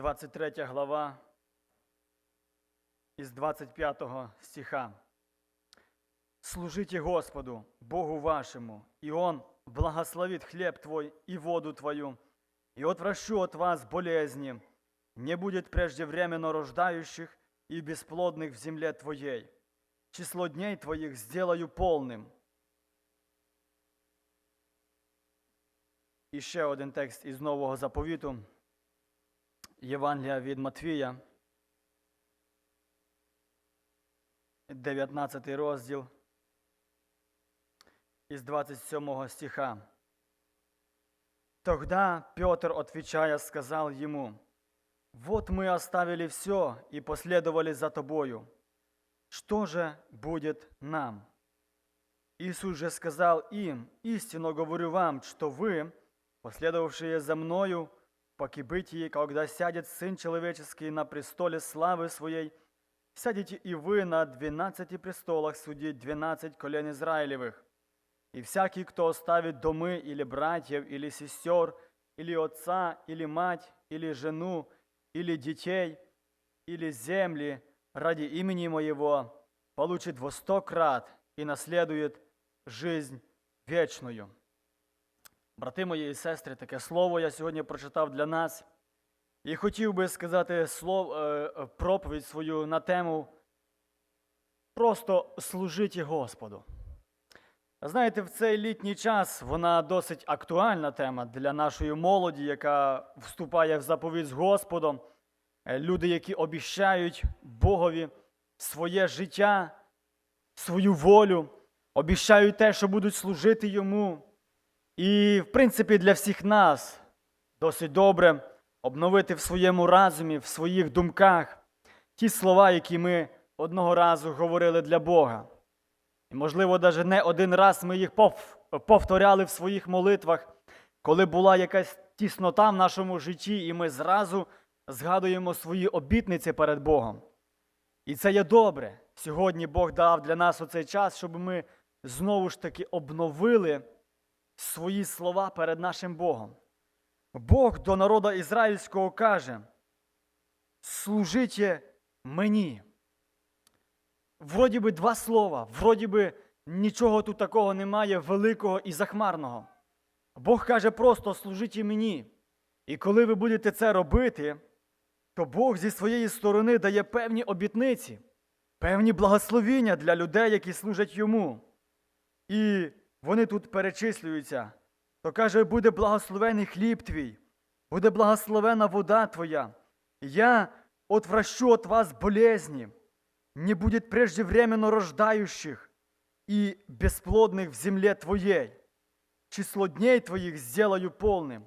23 глава із 25 стиха. «Служите Господу, Богу вашему, и Он благословит хлеб твой и воду твою, и отвращу от вас болезни, не будет преждевременно рождающих и бесплодных в земле твоей. Число дней твоих сделаю полным». І ще один текст із Нового заповіту. Євангелія від Матвія, 19 розділ із 27 стиха. Тогда Петр, отвечая, сказал ему, «Вот мы оставили все и последовали за тобою. Что же будет нам?» Иисус же сказал им, «Истинно говорю вам, что вы, последовавшие за Мною, по кибытии, когда сядет Сын Человеческий на престоле славы Своей, сядете и вы на двенадцати престолах судить двенадцать колен Израилевых. И всякий, кто оставит домы или братьев, или сестер, или отца, или мать, или жену, или детей, или земли ради имени Моего, получит во сто крат и наследует жизнь вечную. Брати мої і сестри, таке слово я сьогодні прочитав для нас. І хотів би сказати слов, е, е, проповідь свою на тему просто служіть Господу. Знаєте, в цей літній час вона досить актуальна тема для нашої молоді, яка вступає в заповідь з Господом. Е, Люди, які обіщають Богові своє життя, свою волю, обіщають те, що будуть служити йому. І, в принципі, для всіх нас досить добре обновити в своєму разумі, в своїх думках ті слова, які ми одного разу говорили для Бога. І, можливо, навіть не один раз ми їх повторяли в своїх молитвах, коли була якась тіснота в нашому житті, і ми зразу згадуємо свої обітниці перед Богом. І це є добре. Сьогодні Бог дав для нас оцей час, щоб ми знову ж таки обновили свої слова перед нашим Богом. Бог до народу ізраїльського каже: служите мені. Вроді би два слова, вроді би нічого тут такого немає великого і захмарного. Бог каже просто служите мені. І коли ви будете це робити, то Бог зі своєї сторони дає певні обітниці, певні благословіння для людей, які служать йому. І вони тут перечислюються, то каже, буде благословений хліб твій, буде благословена вода твоя. Я отвращу от вас болезни, не будет преждевременно рождающих и бесплодных в земле твоей. Число дней твоїх сделаю полним.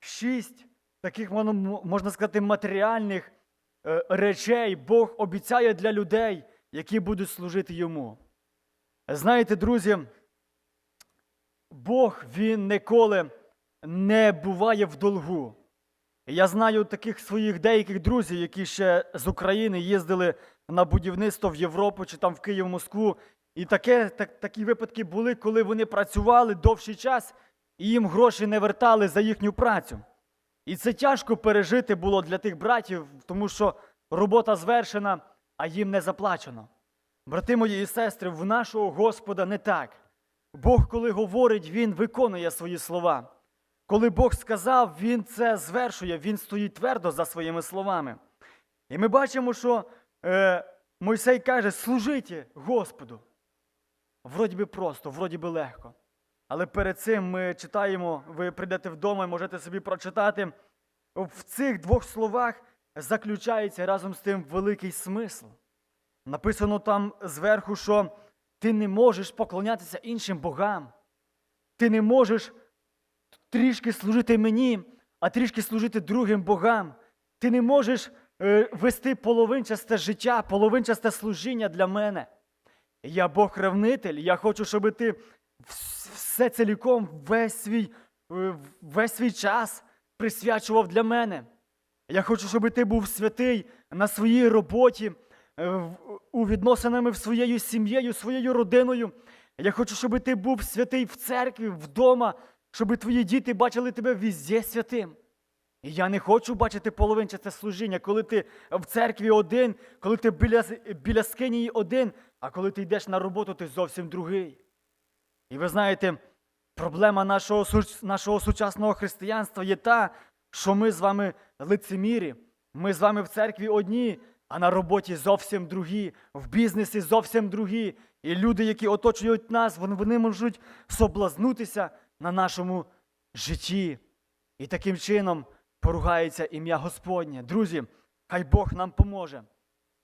Шість таких, можна- можна сказати, матеріальних е, речей Бог обіцяє для людей, які будуть служити йому. Знаєте, друзі, Бог він ніколи не буває в долгу. Я знаю таких своїх деяких друзів, які ще з України їздили на будівництво в Європу чи там в Київ, Москву. І таке, так, такі випадки були, коли вони працювали довший час і їм гроші не вертали за їхню працю. І це тяжко пережити було для тих братів, тому що робота звершена, а їм не заплачено. Брати мої і сестри, в нашого Господа не так. Бог, коли говорить, Він виконує свої слова. Коли Бог сказав, Він це звершує, Він стоїть твердо за своїми словами. І ми бачимо, що е, Мойсей каже: служите Господу. Вроді би просто, вроді би легко. Але перед цим ми читаємо, ви прийдете вдома і можете собі прочитати. В цих двох словах заключається разом з тим великий смисл. Написано там зверху, що ти не можеш поклонятися іншим богам. Ти не можеш трішки служити мені, а трішки служити другим богам. Ти не можеш е, вести половинчасте життя, половинчасте служіння для мене. Я Бог-ревнитель, я хочу, щоб ти все ціліком, весь свій, е, весь свій час присвячував для мене. Я хочу, щоб ти був святий на своїй роботі, у відносинами з своєю сім'єю, своєю родиною. Я хочу, щоб ти був святий в церкві, вдома, щоб твої діти бачили тебе візде святим. І я не хочу бачити половинчате служіння, коли ти в церкві один, коли ти біля, біля скинії один, а коли ти йдеш на роботу, ти зовсім другий. І ви знаєте, проблема нашого, нашого сучасного християнства є та, що ми з вами лицемірі, ми з вами в церкві одні, а на роботі зовсім другі, в бізнесі зовсім другі. І люди, які оточують нас, вони, вони можуть соблазнутися на нашому житті. І таким чином поругається ім'я Господнє. Друзі, хай Бог нам поможе,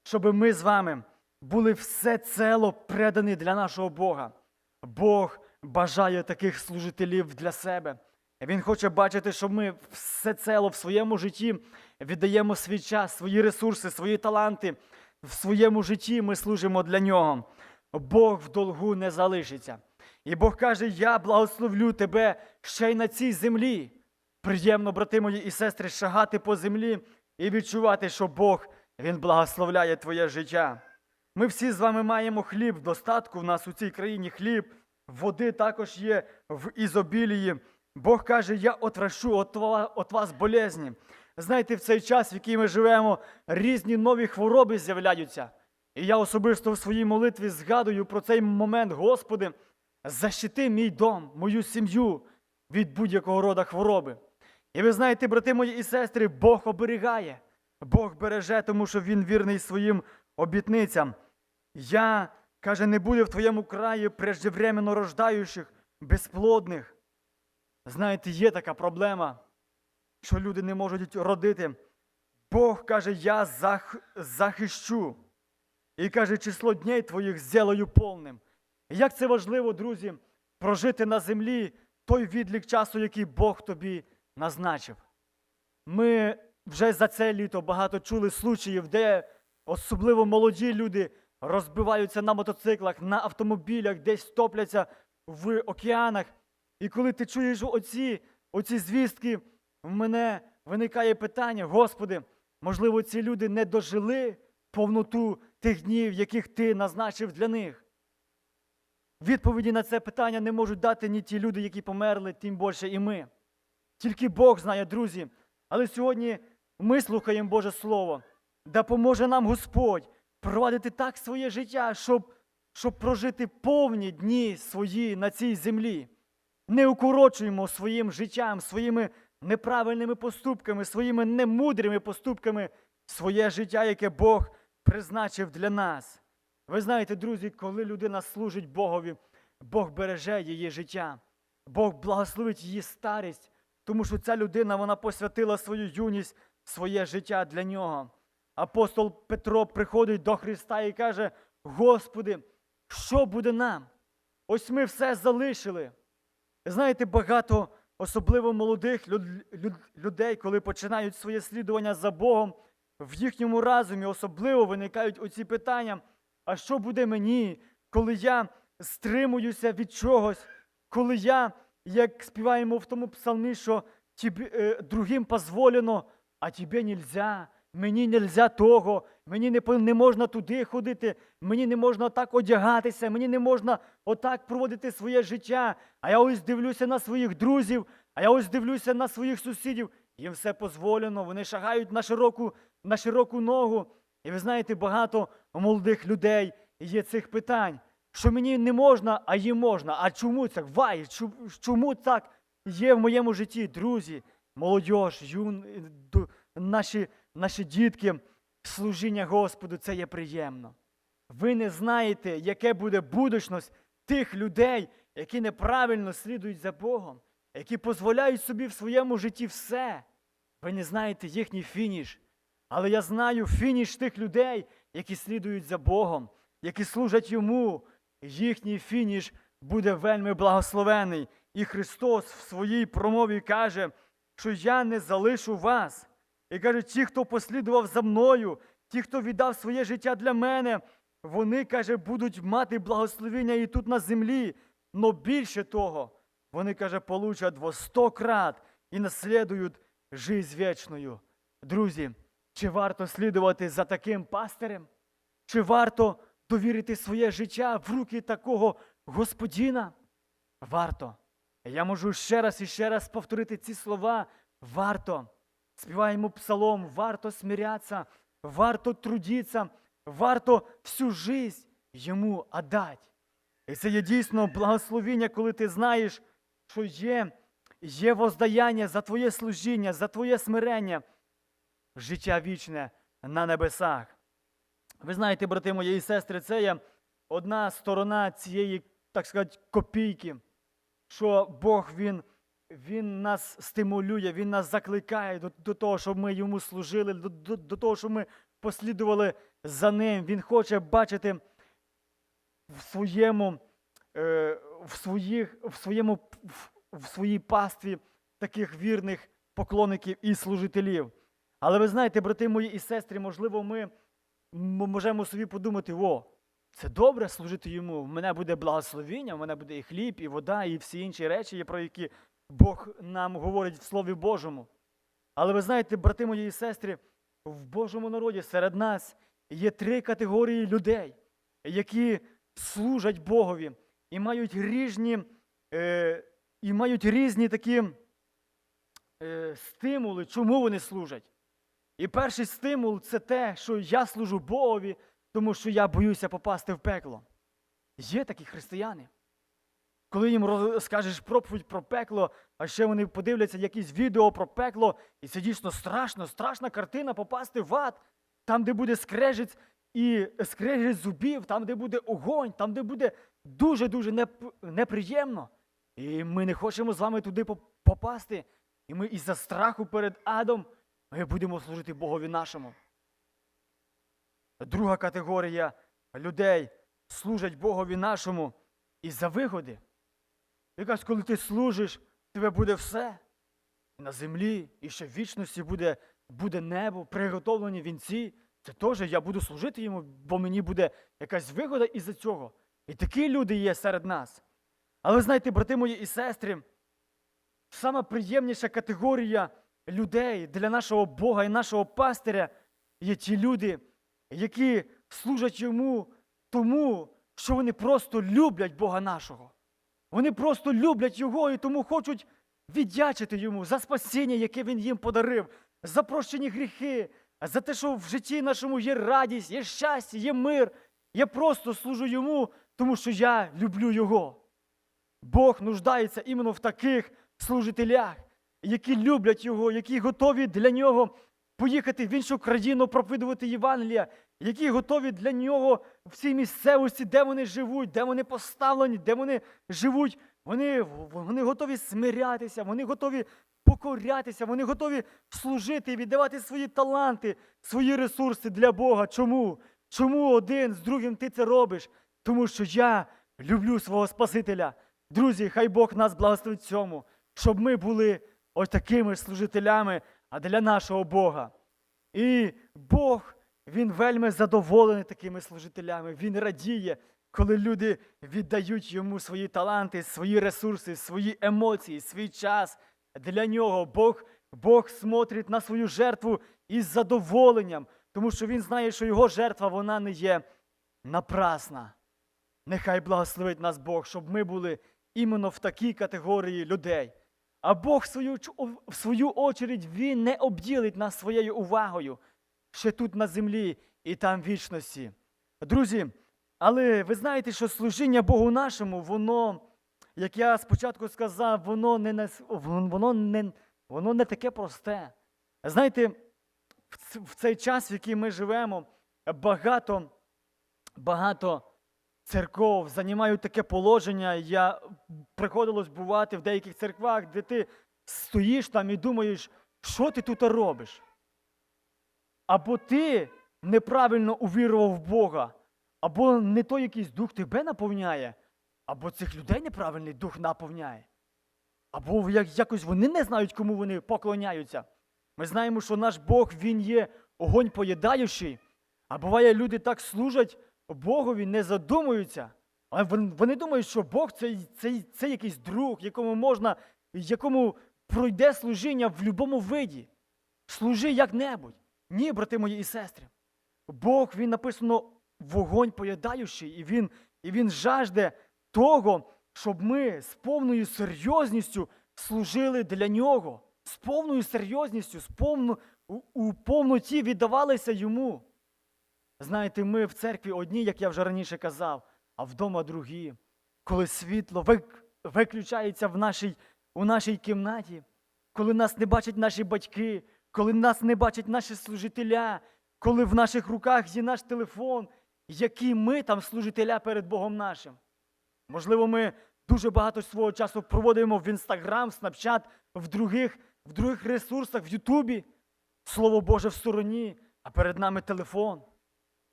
щоб ми з вами були все цело предані для нашого Бога. Бог бажає таких служителів для себе. Він хоче бачити, щоб ми все цело в своєму житті віддаємо свій час, свої ресурси, свої таланти. В своєму житті ми служимо для нього. Бог в долгу не залишиться. І Бог каже: Я благословлю тебе ще й на цій землі. Приємно, брати мої і сестри, шагати по землі і відчувати, що Бог Він благословляє твоє життя. Ми всі з вами маємо хліб в достатку. В нас у цій країні хліб, води також є в ізобілії. Бог каже: Я отврашу от, вас болезні. Знаєте, в цей час, в який ми живемо, різні нові хвороби з'являються. І я особисто в своїй молитві згадую про цей момент, Господи, защити мій дом, мою сім'ю від будь-якого рода хвороби. І ви знаєте, брати мої і сестри, Бог оберігає, Бог береже, тому що Він вірний своїм обітницям. Я, каже, не буде в твоєму краї преждевременно рождаючих, безплодних. Знаєте, є така проблема, що люди не можуть родити. Бог каже, я зах... захищу. І каже, число дней твоїх зелою повним. Як це важливо, друзі, прожити на землі той відлік часу, який Бог тобі назначив. Ми вже за це літо багато чули случаїв, де особливо молоді люди розбиваються на мотоциклах, на автомобілях, десь топляться в океанах. І коли ти чуєш оці, оці звістки, в мене виникає питання: Господи, можливо, ці люди не дожили повноту тих днів, яких ти назначив для них. Відповіді на це питання не можуть дати ні ті люди, які померли, тим більше і ми. Тільки Бог знає, друзі. Але сьогодні ми слухаємо Боже Слово. Да поможе нам Господь провадити так своє життя, щоб, щоб прожити повні дні свої на цій землі. Не укорочуємо своїм життям, своїми неправильними поступками, своїми немудрими поступками своє життя, яке Бог призначив для нас. Ви знаєте, друзі, коли людина служить Богові, Бог береже її життя, Бог благословить її старість, тому що ця людина вона посвятила свою юність, своє життя для нього. Апостол Петро приходить до Христа і каже: Господи, що буде нам? Ось ми все залишили. Знаєте, багато, особливо молодих люд- люд- людей, коли починають своє слідування за Богом, в їхньому разумі особливо виникають оці питання: а що буде мені, коли я стримуюся від чогось, коли я, як співаємо в тому псалмі, що «Тібі- е, другим позволено, а тебе нельзя, мені нельзя того, мені не, не можна туди ходити, мені не можна так одягатися, мені не можна отак проводити своє життя. А я ось дивлюся на своїх друзів, а я ось дивлюся на своїх сусідів. Їм все дозволено, вони шагають на широку, на широку ногу. І ви знаєте, багато молодих людей є цих питань, що мені не можна, а їм можна. А чому так? Вай, чому так є в моєму житті, друзі, молодь, юн, наші, наші дітки, служіння Господу, це є приємно. Ви не знаєте, яке буде будучність тих людей, які неправильно слідують за Богом, які дозволяють собі в своєму житті все. Ви не знаєте їхній фініш. Але я знаю фініш тих людей, які слідують за Богом, які служать йому. Їхній фініш буде вельми благословений. І Христос в своїй промові каже, що я не залишу вас. І каже, ті, хто послідував за мною, ті, хто віддав своє життя для мене, вони, каже, будуть мати благословення і тут на землі. Но більше того, вони, каже, получать во сто крат і наслідують жизнь вічною. Друзі, чи варто слідувати за таким пастирем? Чи варто довірити своє життя в руки такого Господіна? Варто. Я можу ще раз і ще раз повторити ці слова. Варто. Співаємо псалом, варто смиряться, варто трудитися, варто всю жизнь йому отдать. І це є дійсно благословіння, коли ти знаєш, що є, є воздаяння за твоє служіння, за твоє смирення, життя вічне на небесах. Ви знаєте, брати мої і сестри, це є одна сторона цієї, так сказати, копійки, що Бог Він, він нас стимулює, Він нас закликає до, до того, щоб ми йому служили, до, до, до того, щоб ми послідували за ним. Він хоче бачити в своєму, е, в своїх, в своєму в, в своїй пастві таких вірних поклонників і служителів. Але ви знаєте, брати мої і сестри, можливо, ми можемо собі подумати: о, це добре служити йому. В мене буде благословіння, в мене буде і хліб, і вода, і всі інші речі, про які Бог нам говорить в Слові Божому. Але ви знаєте, брати мої і сестри, в Божому народі серед нас є три категорії людей, які служать Богові і мають різні, е, і мають різні такі е, стимули, чому вони служать. І перший стимул це те, що я служу Богові, тому що я боюся попасти в пекло. Є такі християни. Коли їм роз- скажеш проповідь про пекло, а ще вони подивляться якісь відео про пекло, і це дійсно страшно, страшна картина попасти в ад, там, де буде скрежець і скрежець зубів, там, де буде огонь, там, де буде дуже-дуже неп- неприємно. І ми не хочемо з вами туди попасти. І ми із-за страху перед адом ми будемо служити Богові нашому. Друга категорія людей служать Богові нашому із-за вигоди. Якась, коли ти служиш, тебе буде все. На землі, і ще в вічності буде, буде небо, приготовлені вінці. Це теж я буду служити йому, бо мені буде якась вигода із-за цього. І такі люди є серед нас. Але знаєте, брати мої і сестри, сама приємніша категорія людей для нашого Бога і нашого пастиря є ті люди, які служать йому тому, що вони просто люблять Бога нашого. Вони просто люблять Його і тому хочуть віддячити йому за спасіння, яке Він їм подарив, за прощені гріхи, за те, що в житті нашому є радість, є щастя, є мир. Я просто служу йому, тому що я люблю Його. Бог нуждається іменно в таких служителях, які люблять Його, які готові для нього поїхати в іншу країну, проповідувати Євангелія, які готові для нього в цій місцевості, де вони живуть, де вони поставлені, де вони живуть. Вони, вони готові смирятися, вони готові покорятися, вони готові служити і віддавати свої таланти, свої ресурси для Бога. Чому? Чому один з другим ти це робиш? Тому що я люблю свого Спасителя. Друзі, хай Бог нас благословить цьому, щоб ми були ось такими служителями, а для нашого Бога. І Бог, Він вельми задоволений такими служителями. Він радіє, коли люди віддають йому свої таланти, свої ресурси, свої емоції, свій час. Для нього Бог, Бог смотрить на свою жертву із задоволенням, тому що він знає, що його жертва вона не є напрасна. Нехай благословить нас Бог, щоб ми були іменно в такій категорії людей. А Бог, в свою, в свою очередь, Він не обділить нас своєю увагою ще тут на землі і там в вічності. Друзі, але ви знаєте, що служіння Богу нашому, воно, як я спочатку сказав, воно не, воно не, воно не таке просте. Знаєте, в цей час, в який ми живемо, багато, багато церков займають таке положення. Я приходилось бувати в деяких церквах, де ти стоїш там і думаєш, що ти тут робиш? Або ти неправильно увірував в Бога, або не той якийсь дух тебе наповняє, або цих людей неправильний дух наповняє. Або якось вони не знають, кому вони поклоняються. Ми знаємо, що наш Бог Він є огонь поїдаючий. А буває, люди так служать Богові, не задумуються. Але вони думають, що Бог це, це, це якийсь друг, якому можна, якому пройде служіння в будь-якому виді. Служи як-небудь. Ні, брати мої і сестри. Бог, він написано вогонь поїдаючий, і він, і він жажде того, щоб ми з повною серйозністю служили для нього. з повною серйозністю, з повно, у, у повноті віддавалися йому. Знаєте, ми в церкві одні, як я вже раніше казав, а вдома другі. Коли світло вик- виключається в нашій, у нашій кімнаті, коли нас не бачать наші батьки, коли нас не бачать наші служителя, коли в наших руках є наш телефон, які ми там служителя перед Богом нашим. Можливо, ми дуже багато свого часу проводимо в Інстаграм, Снапчат, в других, в других ресурсах, в Ютубі. Слово Боже в стороні, а перед нами телефон.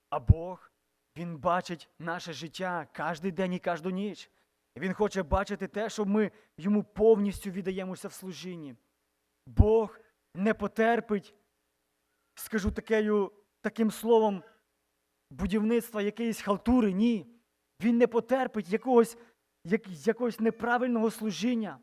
А Бог, Він бачить наше життя кожен день і кожну ніч. Він хоче бачити те, що ми йому повністю віддаємося в служінні. Бог не потерпить, скажу такею, таким словом, будівництва якоїсь халтури. Ні. Він не потерпить якогось, як, якогось неправильного служіння.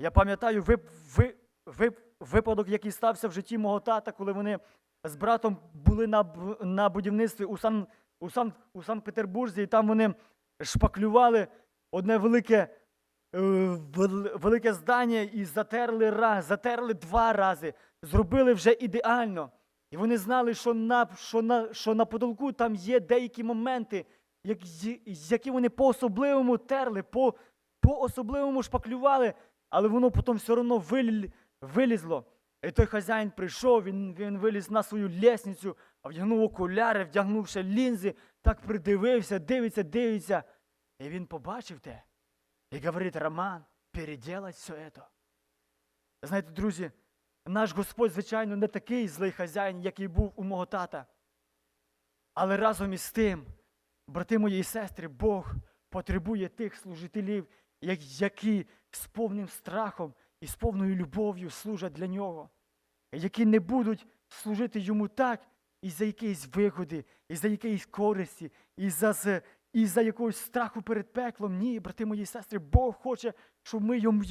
Я пам'ятаю вип, ви, вип, випадок, який стався в житті мого тата, коли вони з братом були на, на будівництві у, Сан, у, Сан, у Санкт-Петербурзі, і там вони шпаклювали одне велике, е, велике здання і затерли раз, затерли два рази, зробили вже ідеально. І вони знали, що на, що на, що на потолку там є деякі моменти, як, які вони по-особливому терли, по, по-особливому шпаклювали, але воно потім все одно вилі- вилізло. І той хазяїн прийшов, він, він виліз на свою лісницю, вдягнув окуляри, вдягнув ще лінзи, так придивився, дивиться, дивиться. І він побачив те. І говорить, Роман, переделать все это. Знаєте, друзі, наш Господь, звичайно, не такий злий хазяїн, який був у мого тата. Але разом із тим, брати мої і сестри, Бог потребує тих служителів, які з повним страхом і з повною любов'ю служать для нього, які не будуть служити йому так із-за якоїсь вигоди, із-за якоїсь користі, із-за з- із-за якогось страху перед пеклом. Ні, брати мої і сестри, Бог хоче, щоб ми йому,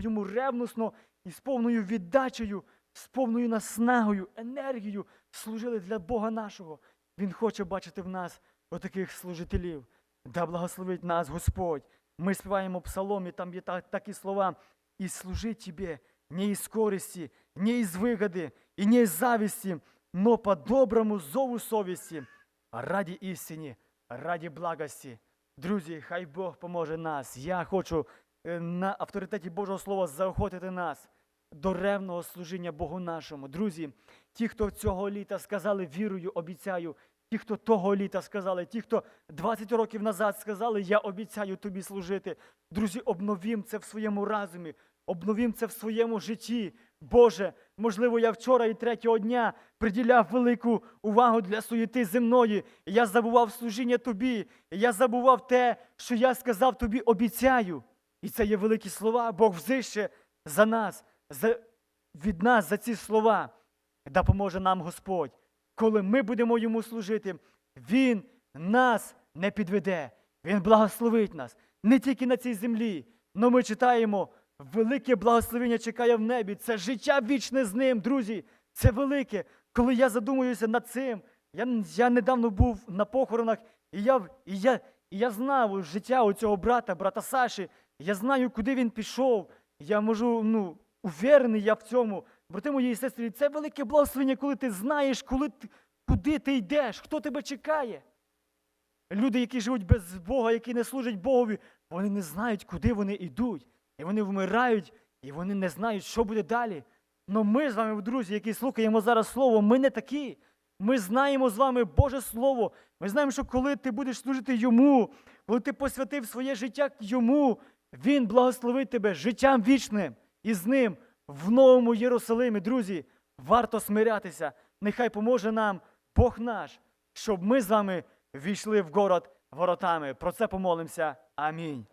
йому, ревносно і з повною віддачею, з повною наснагою, енергією служили для Бога нашого. Він хоче бачити в нас отаких служителів. Да благословить нас Господь. Ми співаємо псалом, і там є та- такі слова. «І служить тебе не із користі, не із вигоди, і не із зависті, но по доброму зову совісті, раді істині, раді благості. Друзі, хай Бог поможе нас. Я хочу е, на авторитеті Божого Слова заохотити нас до ревного служіння Богу нашому. Друзі, ті, хто цього літа сказали вірою, обіцяю, ті, хто того літа сказали, ті, хто 20 років назад сказали, я обіцяю тобі служити. Друзі, обновім це в своєму разумі, обновім це в своєму житті. Боже, можливо, я вчора і третього дня приділяв велику увагу для суєти земної. Я забував служіння тобі, я забував те, що я сказав тобі, обіцяю. І це є великі слова. Бог взище за нас, за, від нас за ці слова. Допоможе нам Господь. Коли ми будемо йому служити, Він нас не підведе. Він благословить нас не тільки на цій землі, але ми читаємо, велике благословення чекає в небі. Це життя вічне з ним, друзі. Це велике. Коли я задумуюся над цим, я, я недавно був на похоронах, і я, і я, і я знав життя у цього брата, брата Саші. Я знаю, куди він пішов. Я можу, ну, уверений я в цьому. Брати мої і сестри, це велике благословення, коли ти знаєш, коли ти, куди ти йдеш, хто тебе чекає. Люди, які живуть без Бога, які не служать Богові, вони не знають, куди вони йдуть. І вони вмирають, і вони не знають, що буде далі. Но ми з вами, друзі, які слухаємо зараз Слово, ми не такі. Ми знаємо з вами Боже Слово. Ми знаємо, що коли ти будеш служити Йому, коли ти посвятив своє життя Йому, Він благословить тебе життям вічним і з ним в новому Єрусалимі. Друзі, варто смирятися. Нехай поможе нам Бог наш, щоб ми з вами війшли в город воротами. Про це помолимося. Амінь.